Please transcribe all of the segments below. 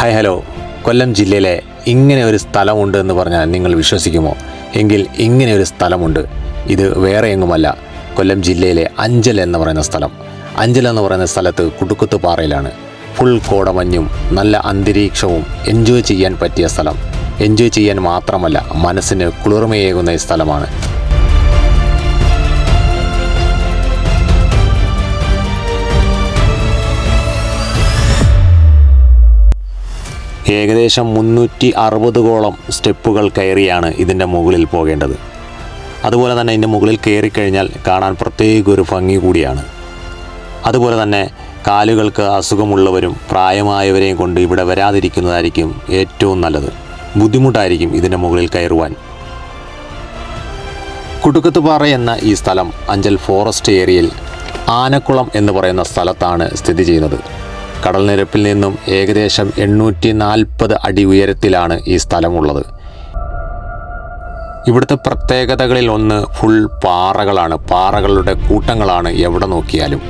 Hi hello. കൊല്ലം ജില്ലയിലെ ഇങ്ങനെ ഒരു സ്ഥലമുണ്ട് എന്ന് പറഞ്ഞാൽ നിങ്ങൾ വിശ്വസിക്കുമോ? എങ്കിൽ ഇങ്ങനെ ഒരു സ്ഥലമുണ്ട്. ഇത് വേറെ എങ്ങുമല്ല. കൊല്ലം ജില്ലയിലെ അഞ്ചൽ എന്ന് പറയുന്ന സ്ഥലം. അഞ്ചൽ എന്ന് പറയുന്ന സ്ഥലത്ത് കുടുക്കുത്ത് പാറയിലാണ്. ഫുൾ കോടമഞ്ഞും നല്ല അന്തരീക്ഷവും എൻജോയ് ചെയ്യാൻ പറ്റിയ സ്ഥലം. എൻജോയ് ചെയ്യാൻ മാത്രമല്ല മനസ്സിന് കുളിർമയേകുന്ന സ്ഥലമാണ്. ഏകദേശം മുന്നൂറ്റി അറുപതോളം സ്റ്റെപ്പുകൾ കയറിയാണ് ഇതിന്റെ മുകളിൽ പോകേണ്ടത്. അതുപോലെ തന്നെ ഇതിന്റെ മുകളിൽ കയറിക്കഴിഞ്ഞാൽ കാണാൻ പ്രത്യേക ഒരു ഭംഗി കൂടിയാണ്. അതുപോലെ തന്നെ കാലുകൾക്ക് അസുഖമുള്ളവരും പ്രായമായവരെയും കൊണ്ട് ഇവിടെ വരാതിരിക്കുന്നതായിരിക്കും ഏറ്റവും നല്ലത്. ബുദ്ധിമുട്ടായിരിക്കും ഇതിന്റെ മുകളിൽ കയറുവാൻ. കുടുക്കത്തുപാറ എന്ന ഈ സ്ഥലം അഞ്ചൽ ഫോറസ്റ്റ് ഏരിയയിൽ ആനക്കുളം എന്ന് പറയുന്ന സ്ഥലത്താണ് സ്ഥിതി ചെയ്യുന്നത്. കടൽ നിരപ്പിൽ നിന്നും ഏകദേശം എണ്ണൂറ്റി നാൽപ്പത് അടി ഉയരത്തിലാണ് ഈ സ്ഥലമുള്ളത്. ഇവിടുത്തെ പ്രത്യേകതകളിൽ ഒന്ന് ഫുൾ പാറകളാണ്. പാറകളുടെ കൂട്ടങ്ങളാണ് എവിടെ നോക്കിയാലും.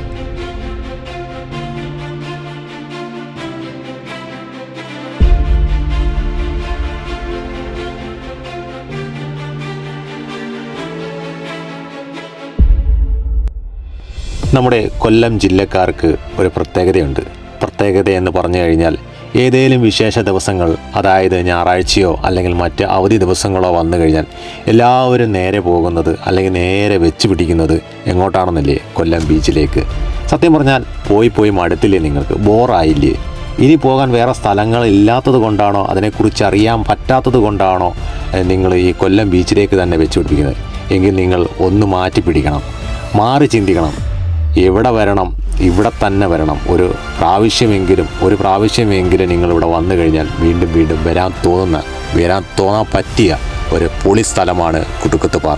നമ്മുടെ കൊല്ലം ജില്ലക്കാർക്ക് ഒരു പ്രത്യേകതയുണ്ട്. പ്രത്യേകത എന്ന് പറഞ്ഞു കഴിഞ്ഞാൽ ഏതെങ്കിലും വിശേഷ ദിവസങ്ങൾ അതായത് ഞായറാഴ്ചയോ അല്ലെങ്കിൽ മറ്റ് അവധി ദിവസങ്ങളോ വന്നു കഴിഞ്ഞാൽ എല്ലാവരും നേരെ പോകുന്നത് അല്ലെങ്കിൽ നേരെ വെച്ച് പിടിക്കുന്നത് എങ്ങോട്ടാണെന്നല്ലേ? കൊല്ലം ബീച്ചിലേക്ക്. സത്യം പറഞ്ഞാൽ പോയി പോയി മടുത്തില്ലേ നിങ്ങൾക്ക്? ബോറായില്ലേ? ഇനി പോകാൻ വേറെ സ്ഥലങ്ങൾ ഇല്ലാത്തത് കൊണ്ടാണോ? അതിനെക്കുറിച്ച് അറിയാൻ പറ്റാത്തത് കൊണ്ടാണോ നിങ്ങൾ ഈ കൊല്ലം ബീച്ചിലേക്ക് തന്നെ വെച്ച് പിടിപ്പിക്കുന്നത്? എങ്കിൽ നിങ്ങൾ ഒന്ന് മാറ്റി പിടിക്കണം. മാറി ചിന്തിക്കണം. എവിടെ വരണം? ഇവിടെ തന്നെ വരണം. ഒരു പ്രാവശ്യമെങ്കിലും ഒരു പ്രാവശ്യമെങ്കിലും നിങ്ങൾ ഇവിടെ വന്നു കഴിഞ്ഞാൽ വീണ്ടും വീണ്ടും വരാൻ തോന്നുന്ന വരാൻ തോന്നാൻ പറ്റിയ ഒരു പൊളി സ്ഥലമാണ് കുടുക്കത്തുപാറ.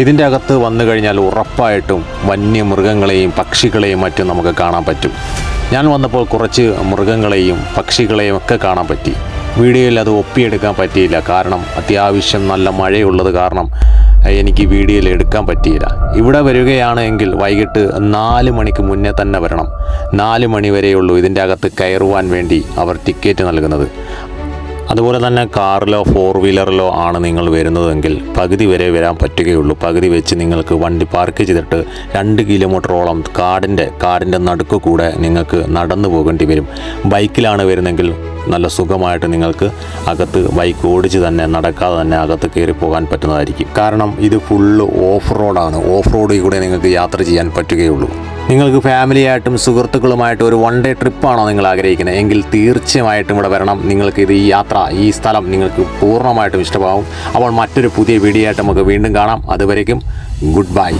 ഇതിന്റെ അകത്ത് വന്നു കഴിഞ്ഞാൽ ഉറപ്പായിട്ടും വന്യമൃഗങ്ങളെയും പക്ഷികളെയും മറ്റും നമുക്ക് കാണാൻ പറ്റും. ഞാൻ വന്നപ്പോൾ കുറച്ച് മൃഗങ്ങളെയും പക്ഷികളെയും ഒക്കെ കാണാൻ പറ്റി. വീഡിയോയിൽ അത് ഒപ്പിയെടുക്കാൻ പറ്റിയില്ല. കാരണം അത്യാവശ്യം നല്ല മഴയുള്ളത് കാരണം എനിക്ക് വീഡിയോയിൽ എടുക്കാൻ പറ്റിയില്ല. ഇവിടെ വരികയാണെങ്കിൽ വൈകിട്ട് നാല് മണിക്ക് മുന്നേ തന്നെ വരണം. നാല് മണി വരെയുള്ളൂ ഇതിന്റെ അകത്ത് കയറുവാൻ വേണ്ടി അവർ ടിക്കറ്റ് നൽകുന്നത്. അതുപോലെ തന്നെ കാറിലോ ഫോർ വീലറിലോ ആണ് നിങ്ങൾ വരുന്നതെങ്കിൽ പകുതി വരെ വരാൻ പറ്റുകയുള്ളൂ. പകുതി വെച്ച് നിങ്ങൾക്ക് വണ്ടി പാർക്ക് ചെയ്തിട്ട് രണ്ട് കിലോമീറ്ററോളം കാടിന്റെ കാടിന്റെ നടുക്ക് കൂടെ നിങ്ങൾക്ക് നടന്നു പോകേണ്ടി വരും. ബൈക്കിലാണ് വരുന്നെങ്കിൽ നല്ല സുഖമായിട്ട് നിങ്ങൾക്ക് അകത്ത് ബൈക്ക് ഓടിച്ച് തന്നെ നടക്കാതെ തന്നെ അകത്ത് കയറി പോകാൻ പറ്റുന്നതായിരിക്കും. കാരണം ഇത് ഫുള്ള് ഓഫ് റോഡാണ് ഓഫ് റോഡിൽ കൂടെ നിങ്ങൾക്ക് യാത്ര ചെയ്യാൻ പറ്റുകയുള്ളൂ. നിങ്ങൾക്ക് ഫാമിലിയായിട്ടും സുഹൃത്തുക്കളുമായിട്ട് ഒരു വൺ ഡേ ട്രിപ്പാണോ നിങ്ങൾ ആഗ്രഹിക്കുന്നത്? എങ്കിൽ തീർച്ചയായിട്ടും ഇവിടെ വരണം. നിങ്ങൾക്ക് ഇത് ഈ യാത്ര ഈ സ്ഥലം നിങ്ങൾക്ക് പൂർണമായിട്ടും ഇഷ്ടമാവും. അപ്പോൾ മറ്റൊരു പുതിയ വീഡിയോ ആയിട്ട് നമുക്ക് വീണ്ടും കാണാം. അതുവരേക്കും ഗുഡ് ബൈ